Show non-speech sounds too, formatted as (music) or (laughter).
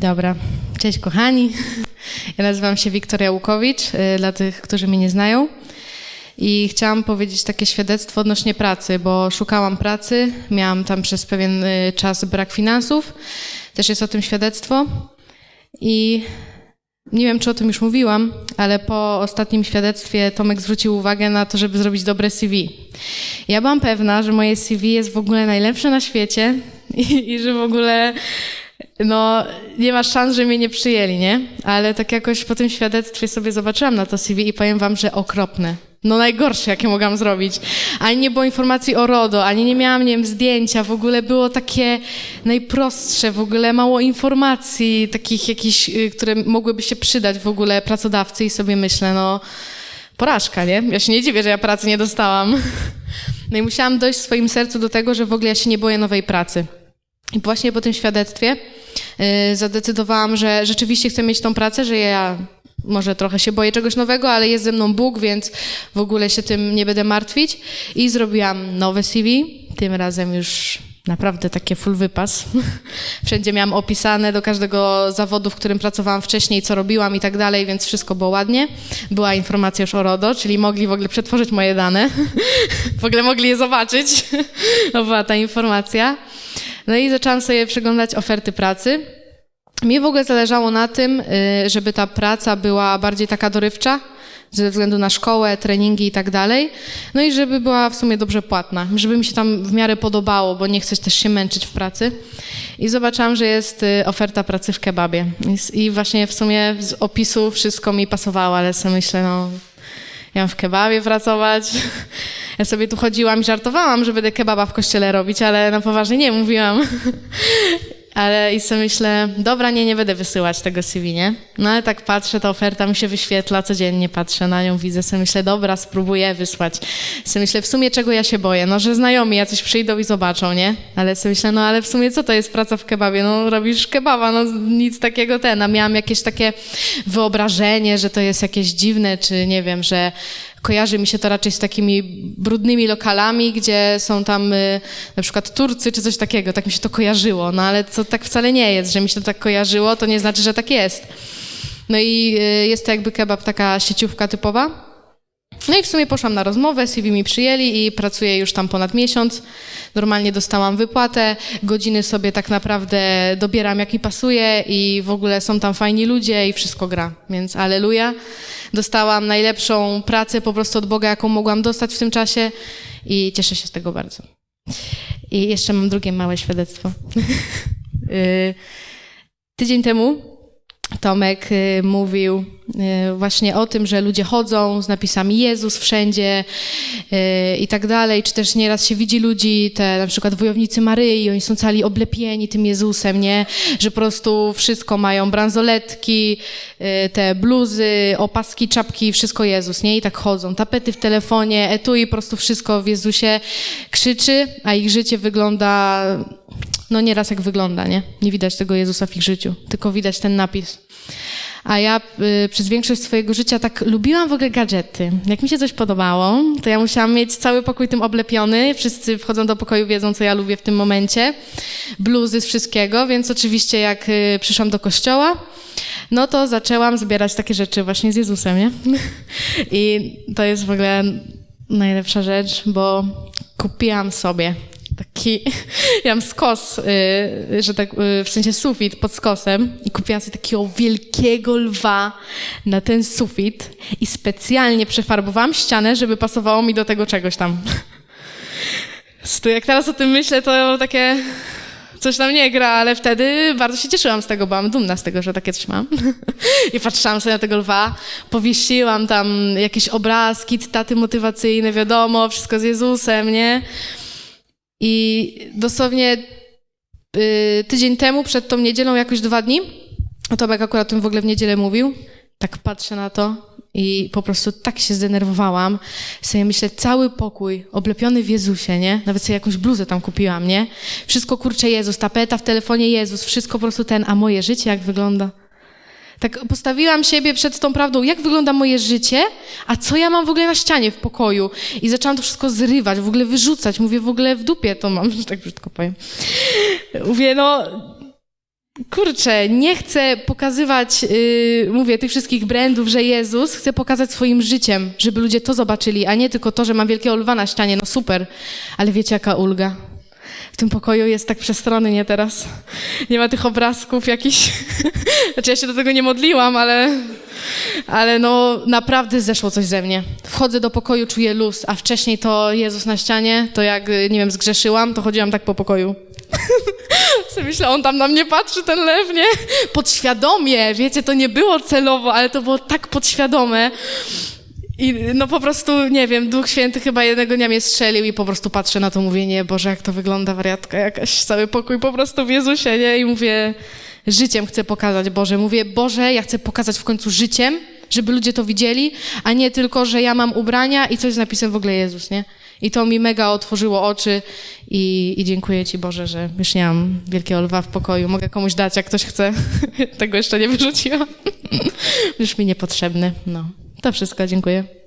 Dobra, cześć kochani. Ja nazywam się Wiktoria Łukowicz, y, dla tych, którzy mnie nie znają. I chciałam powiedzieć takie świadectwo odnośnie pracy, bo szukałam pracy, miałam tam przez pewien y, czas brak finansów, też jest o tym świadectwo. I nie wiem, czy o tym już mówiłam, ale po ostatnim świadectwie Tomek zwrócił uwagę na to, żeby zrobić dobre CV. Ja byłam pewna, że moje CV jest w ogóle najlepsze na świecie i, i że w ogóle no, nie ma szans, że mnie nie przyjęli, nie? Ale tak jakoś po tym świadectwie sobie zobaczyłam na to CV i powiem wam, że okropne. No najgorsze, jakie mogłam zrobić. Ani nie było informacji o RODO, ani nie miałam, nie wiem, zdjęcia. W ogóle było takie najprostsze, w ogóle mało informacji, takich jakichś, y, które mogłyby się przydać w ogóle pracodawcy i sobie myślę, no porażka, nie? Ja się nie dziwię, że ja pracy nie dostałam. (laughs) No i musiałam dojść w swoim sercu do tego, że w ogóle ja się nie boję nowej pracy. I właśnie po tym świadectwie y, zadecydowałam, że rzeczywiście chcę mieć tą pracę, że ja może trochę się boję czegoś nowego, ale jest ze mną Bóg, więc w ogóle się tym nie będę martwić. I zrobiłam nowe CV, tym razem już naprawdę takie full wypas. (laughs) Wszędzie miałam opisane do każdego zawodu, w którym pracowałam wcześniej, co robiłam i tak dalej, więc wszystko było ładnie. Była informacja już o RODO, czyli mogli w ogóle przetworzyć moje dane. (laughs) w ogóle mogli je zobaczyć. (laughs) to była ta informacja. No i zaczęłam sobie przeglądać oferty pracy. Mi w ogóle zależało na tym, y, żeby ta praca była bardziej taka dorywcza, ze względu na szkołę, treningi i tak dalej. No i żeby była w sumie dobrze płatna, żeby mi się tam w miarę podobało, bo nie chcę też się męczyć w pracy. I zobaczyłam, że jest y, oferta pracy w kebabie. I właśnie w sumie z opisu wszystko mi pasowało, ale sobie myślę, no ja mam w kebabie pracować. (laughs) Ja sobie tu chodziłam i żartowałam, że będę kebaba w kościele robić, ale na poważnie nie mówiłam. (laughs) Ale i sobie myślę, dobra, nie, nie będę wysyłać tego CV, nie? No ale tak patrzę, ta oferta mi się wyświetla, codziennie patrzę na nią, widzę, sobie myślę, dobra, spróbuję wysłać. Sobie myślę, w sumie czego ja się boję? No, że znajomi jacyś przyjdą i zobaczą, nie? Ale sobie myślę, no ale w sumie co to jest praca w kebabie? No robisz kebaba, no nic takiego ten. A miałam jakieś takie wyobrażenie, że to jest jakieś dziwne, czy nie wiem, że kojarzy mi się to raczej z takimi brudnymi lokalami, gdzie są tam y, na przykład Turcy czy coś takiego. Tak mi się to kojarzyło, no ale to tak wcale nie jest, że mi się to tak kojarzyło, to nie znaczy, że tak jest. No i y, jest to jakby kebab taka sieciówka typowa. No i w sumie poszłam na rozmowę, CV mi przyjęli i pracuję już tam ponad miesiąc. Normalnie dostałam wypłatę, godziny sobie tak naprawdę dobieram jak mi pasuje i w ogóle są tam fajni ludzie i wszystko gra, więc aleluja. Dostałam najlepszą pracę po prostu od Boga, jaką mogłam dostać w tym czasie i cieszę się z tego bardzo. I jeszcze mam drugie małe świadectwo. (laughs) Y, Tydzień temu Tomek y, mówił y, właśnie o tym, że ludzie chodzą z napisami Jezus wszędzie y, i tak dalej, czy też nieraz się widzi ludzi, te na przykład wojownicy Maryi, oni są cali oblepieni tym Jezusem, nie? Że po prostu wszystko mają, bransoletki, te bluzy, opaski, czapki, wszystko Jezus, nie? I tak chodzą, tapety w telefonie, etui, po prostu wszystko w Jezusie krzyczy, a ich życie wygląda no nieraz jak wygląda, nie? Nie widać tego Jezusa w ich życiu, tylko widać ten napis. A ja y, przez większość swojego życia tak lubiłam w ogóle gadżety. Jak mi się coś podobało, to ja musiałam mieć cały pokój tym oblepiony. Wszyscy wchodzą do pokoju, wiedzą, co ja lubię w tym momencie. Bluzy z wszystkiego, więc oczywiście jak y, przyszłam do kościoła, no to zaczęłam zbierać takie rzeczy właśnie z Jezusem, nie? (laughs) I to jest w ogóle najlepsza rzecz, bo kupiłam sobie taki, (laughs) ja mam skos, y, że tak, y, w sensie sufit pod skosem i kupiłam sobie takiego wielkiego lwa na ten sufit i specjalnie przefarbowałam ścianę, żeby pasowało mi do tego czegoś tam. (laughs) To jak teraz o tym myślę, to takie coś tam nie gra, ale wtedy bardzo się cieszyłam z tego, byłam dumna z tego, że takie coś mam. (laughs) I patrzyłam sobie na tego lwa, powiesiłam tam jakieś obrazki, cytaty motywacyjne, wiadomo, wszystko z Jezusem, nie? I dosłownie y, tydzień temu, przed tą niedzielą, jakoś dwa dni, Tomek akurat o tym w ogóle w niedzielę mówił, tak patrzę na to i po prostu tak się zdenerwowałam. Sobie myślę, cały pokój oblepiony w Jezusie, nie? Nawet sobie jakąś bluzę tam kupiłam, nie? Wszystko kurcze Jezus, tapeta w telefonie Jezus, wszystko po prostu ten, a moje życie jak wygląda? Tak postawiłam siebie przed tą prawdą, jak wygląda moje życie, a co ja mam w ogóle na ścianie w pokoju. I zaczęłam to wszystko zrywać, w ogóle wyrzucać. Mówię, w ogóle w dupie to mam, że (laughs) tak brzydko powiem. Mówię, no, kurczę, nie chcę pokazywać, yy, mówię, tych wszystkich brandów, że Jezus chce pokazać swoim życiem, żeby ludzie to zobaczyli, a nie tylko to, że mam wielkiego lwa na ścianie, no super, ale wiecie jaka ulga. W tym pokoju jest tak przestronny, nie teraz? Nie ma tych obrazków jakichś. (laughs) Znaczy ja się do tego nie modliłam, ale, ale no naprawdę zeszło coś ze mnie. Wchodzę do pokoju, czuję luz, a wcześniej to Jezus na ścianie, to jak, y, nie wiem, zgrzeszyłam, to chodziłam tak po pokoju. (laughs) Sobie myślę, on tam na mnie patrzy, ten lew, nie? Podświadomie, wiecie, to nie było celowo, ale to było tak podświadome. I no po prostu, nie wiem, Duch Święty chyba jednego dnia mnie strzelił i po prostu patrzę na to, mówię, nie, Boże, jak to wygląda, wariatka jakaś, cały pokój po prostu w Jezusie, nie? I mówię, życiem chcę pokazać, Boże. Mówię, Boże, ja chcę pokazać w końcu życiem, żeby ludzie to widzieli, a nie tylko, że ja mam ubrania i coś z napisem w ogóle Jezus, nie? I to mi mega otworzyło oczy i, i dziękuję Ci, Boże, że już nie mam wielkiego lwa w pokoju. Mogę komuś dać, jak ktoś chce. (laughs) Tego jeszcze nie wyrzuciłam. (laughs) już mi niepotrzebny. No, to wszystko, dziękuję.